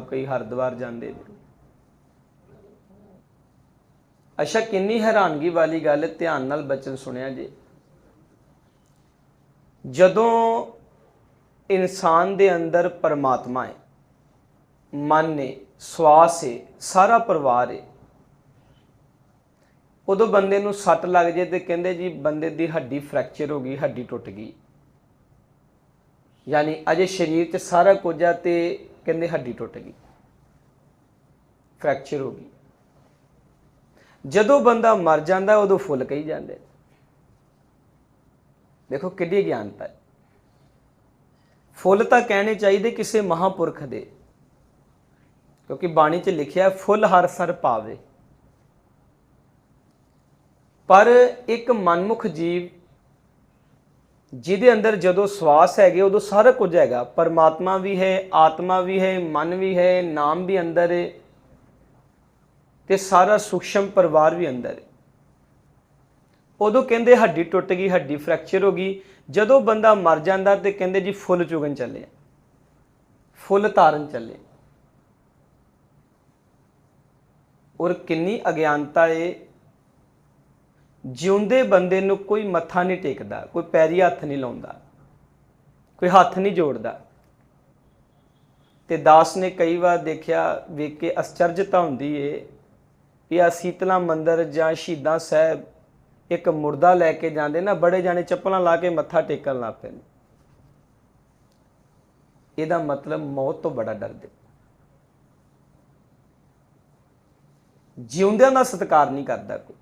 ਕਈ ਹਰਿਦੁਆਰ ਜਾਂਦੇ ਨੇ। ਅੱਛਾ, ਕਿੰਨੀ ਹੈਰਾਨਗੀ ਵਾਲੀ ਗੱਲ ਧਿਆਨ ਨਾਲ ਬਚਨ ਸੁਣਿਆ ਜੀ। ਜਦੋਂ ਇਨਸਾਨ ਦੇ ਅੰਦਰ ਪਰਮਾਤਮਾ ਹੈ, ਮਨ ਹੈ, ਸਵਾਸ ਹੈ, ਸਾਰਾ ਪਰਿਵਾਰ ਹੈ, ਉਦੋਂ ਬੰਦੇ ਨੂੰ ਸੱਟ ਲੱਗ ਜੇ ਤੇ ਕਹਿੰਦੇ ਜੀ ਬੰਦੇ ਦੀ ਹੱਡੀ ਫ੍ਰੈਕਚਰ ਹੋ ਗਈ, ਹੱਡੀ ਟੁੱਟ ਗਈ। ਯਾਨੀ ਅਜੇ ਸਰੀਰ 'ਚ ਸਾਰਾ ਕੁਝ ਆ ਤੇ ਕਹਿੰਦੇ ਹੱਡੀ ਟੁੱਟ ਗਈ। ਫ੍ਰੈਕਚਰ ਹੋ ਗਈ। ਜਦੋਂ ਬੰਦਾ ਮਰ ਜਾਂਦਾ, ਉਦੋਂ ਫੁੱਲ ਕਹੀ ਜਾਂਦੇ ਦੇਖੋ ਕਿੱਡੀ ਗਿਆਨਤਾ ਹੈ। ਫੁੱਲ ਤਾਂ ਕਹਿਣੇ ਚਾਹੀਦੇ ਕਿਸੇ ਮਹਾਪੁਰਖ ਦੇ, ਕਿਉਂਕਿ ਬਾਣੀ 'ਚ ਲਿਖਿਆ, ਫੁੱਲ ਹਰ ਸਰ ਪਾਵੇ। ਪਰ ਇੱਕ ਮਨਮੁਖ ਜੀਵ ਜਿਹਦੇ ਅੰਦਰ ਜਦੋਂ ਸਵਾਸ ਹੈਗੇ, ਉਦੋਂ ਸਾਰਾ ਕੁਝ ਹੈਗਾ। ਪਰਮਾਤਮਾ ਵੀ ਹੈ, ਆਤਮਾ ਵੀ ਹੈ, ਮਨ ਵੀ ਹੈ, ਨਾਮ ਵੀ ਅੰਦਰ ਹੈ ਤੇ ਸਾਰਾ ਸੂਖਸ਼ਮ ਪਰਿਵਾਰ ਵੀ ਅੰਦਰ ਹੈ। ਉਦੋਂ ਕਹਿੰਦੇ ਹੱਡੀ ਟੁੱਟ ਗਈ, ਹੱਡੀ ਫ੍ਰੈਕਚਰ ਹੋ ਗਈ। ਜਦੋਂ ਬੰਦਾ ਮਰ ਜਾਂਦਾ ਤੇ ਕਹਿੰਦੇ ਜੀ ਫੁੱਲ ਚੁਗਣ ਚੱਲੇ ਫੁੱਲ ਧਾਰਨ ਚੱਲੇ ਔਰ ਕਿੰਨੀ ਅਗਿਆਨਤਾ ਏ ਜਿਉਂਦੇ ਬੰਦੇ ਨੂੰ ਕੋਈ ਮੱਥਾ ਨਹੀਂ ਟੇਕਦਾ, ਕੋਈ ਪੈਰੀ ਹੱਥ ਨਹੀਂ ਲਾਉਂਦਾ, ਕੋਈ ਹੱਥ ਨਹੀਂ ਜੋੜਦਾ। ਤੇ ਦਾਸ ਨੇ ਕਈ ਵਾਰ ਦੇਖਿਆ, ਵੇਖ ਕੇ ਅਚਰਜਤਾ ਹੁੰਦੀ ਏ ਵੀ ਆ ਸੀਤਲਾ ਮੰਦਰ ਜਾਂ ਸ਼ਹੀਦਾਂ ਸਾਹਿਬ ਇੱਕ ਮੁਰਦਾ ਲੈ ਕੇ ਜਾਂਦੇ ਨਾ, ਬੜੇ ਜਾਣੇ ਚੱਪਲਾਂ ਲਾ ਕੇ ਮੱਥਾ ਟੇਕਣ ਲੱਗ ਪਏ ਨੇ। ਇਹਦਾ ਮਤਲਬ ਮੌਤ ਤੋਂ ਬੜਾ ਡਰਦੇ ਜਿਉਂਦਿਆਂ ਦਾ ਸਤਿਕਾਰ ਨਹੀਂ ਕਰਦਾ ਕੋਈ।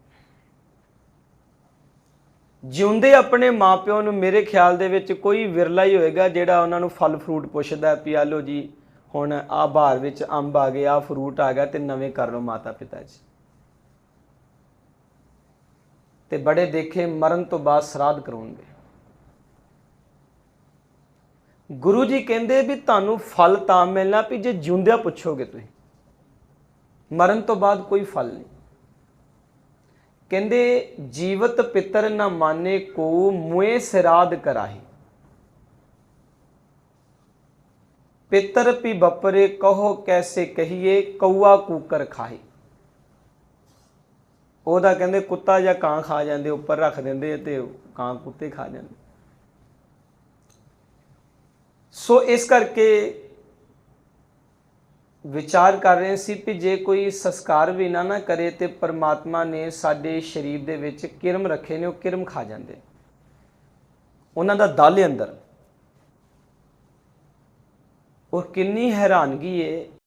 ਜਿਉਂਦੇ ਆਪਣੇ ਮਾਪਿਓ ਨੂੰ ਮੇਰੇ ਖਿਆਲ ਦੇ ਵਿੱਚ ਕੋਈ ਵਿਰਲਾ ਹੀ ਹੋਏਗਾ ਜਿਹੜਾ ਉਹਨਾਂ ਨੂੰ ਫਲ ਫਰੂਟ ਪੁੱਛਦਾ ਵੀ ਆ ਲਓ ਜੀ, ਹੁਣ ਆ ਬਾਹਰ ਵਿੱਚ ਅੰਬ ਆ ਗਏ ਆ ਫਰੂਟ ਆ ਗਿਆ ਤੇ ਨਵੇਂ ਕਰ ਲਓ ਮਾਤਾ ਪਿਤਾ ਜੀ। ਤੇ ਬੜੇ ਦੇਖੇ ਮਰਨ ਤੋਂ ਬਾਅਦ ਸਰਾਧ ਕਰਾਉਣਗੇ। ਗੁਰੂ ਜੀ ਕਹਿੰਦੇ ਵੀ ਤੁਹਾਨੂੰ ਫਲ ਤਾਂ ਮਿਲਣਾ ਵੀ ਜੇ ਜਿਉਂਦਿਆਂ ਪੁੱਛੋਗੇ ਤੁਸੀਂ, ਮਰਨ ਤੋਂ ਬਾਅਦ ਕੋਈ ਫਲ ਨਹੀਂ। ਕਹਿੰਦੇ, ਜੀਵਤ ਪਿਤਰ ਨਾ ਮਾਨੇ ਕੋ ਮੁਏ ਸਰਾਧ ਕਰਾਹੀ। ਪਿਤਰ ਪੀ ਬਪਰੇ ਕਹੋ ਕੈਸੇ ਕਹੀਏ, ਕਊਆ ਕੂਕਰ ਖਾਹੀ। ਉਹਦਾ ਕਹਿੰਦੇ, ਕੁੱਤਾ ਜਾਂ ਕਾਂ ਖਾ ਜਾਂਦੇ, ਉੱਪਰ ਰੱਖ ਦਿੰਦੇ ਤੇ ਕਾਂ ਕੁੱਤੇ ਖਾ ਜਾਂਦੇ। ਸੋ ਇਸ ਕਰਕੇ ਵਿਚਾਰ ਕਰ ਰਹੇ ਸੀ ਕਿ ਜੇ ਕੋਈ ਸੰਸਕਾਰ ਵੀ ਨਾ ਨਾ ਕਰੇ ਤੇ ਪਰਮਾਤਮਾ ਨੇ ਸਾਡੇ ਸਰੀਰ ਦੇ ਵਿੱਚ ਕਿਰਮ ਰੱਖੇ ਨੇ, ਉਹ ਕਿਰਮ ਖਾ ਜਾਂਦੇ। ਉਹਨਾਂ ਦਾ ਦਲ ਅੰਦਰ। ਔਰ ਕਿੰਨੀ ਹੈਰਾਨਗੀ ਏ